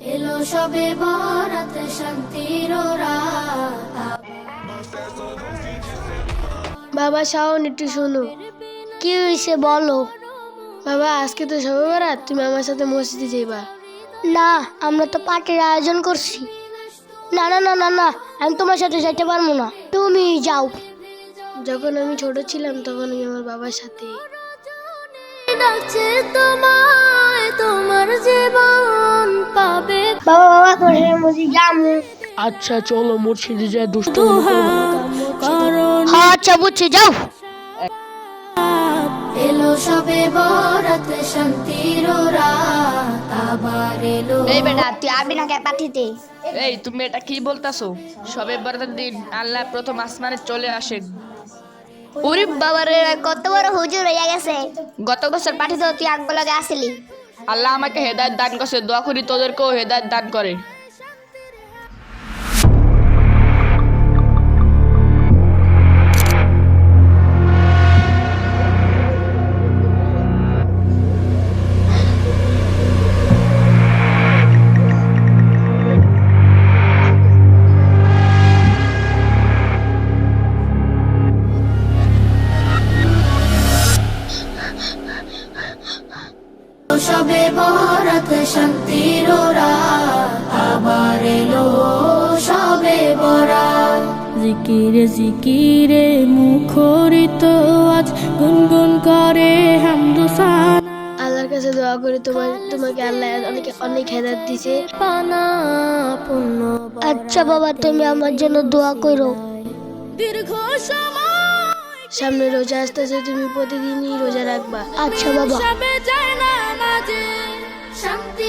সবে বরাত শান্তির বাবা শাওন একটু শোনো। কি হয়েছে বলো? বাবা আজকে তো সবে বরাত তুমি আমার সাথে মসজিদে যাইবা। না আমরা তো পার্টির আয়োজন করছি। না না না না না আমি তোমার সাথে যাইতে পারব না। তুমি যাও। যখন আমি ছোট ছিলাম তখন আমি আমার বাবার সাথে ডাকছে তোমায় বাবা বাবা তোর মসজিদ যামু আচ্ছা চলো মসজিদে যায় দুষ্ট আচ্ছা বুঝছি যাও। এলো সবে বরাত শান্তির রাত আবার এলো এই বেটা তুই আবি না কে পাঠিতে এই তুমি এটা কি বলতাছো? সবে বরাতের দিন আল্লাহ প্রথম আসমানে চলে আসেন। ওরে বাবারে কত বড় হুজুর হইয়া গেছে। গত বছর পাঠিত তুই আগব লাগে আসলি। আল্লাহ আমাকে হেদায়ত দান করছে দোয়া করি তোদেরকেও হেদায়ত দান করে। সবে বরাত শান্তির আবার এলো সবে বরাত। জিকিরে জিকিরে মুখরিত আজ গুনগুন করে হামদুসান আল্লাহর কাছে দোয়া করি তোমার তোমাকে আল্লাহ অনেক অনেক হেদাত দিছে। পানা পূর্ণ আচ্ছা বাবা তুমি আমার জন্য দোয়া করো। দীর্ঘ সময় সামনে রোজা আসতেছে তুমি প্রতিদিনই রোজা রাখবা। আচ্ছা বাবা। সবে যায় शान्ति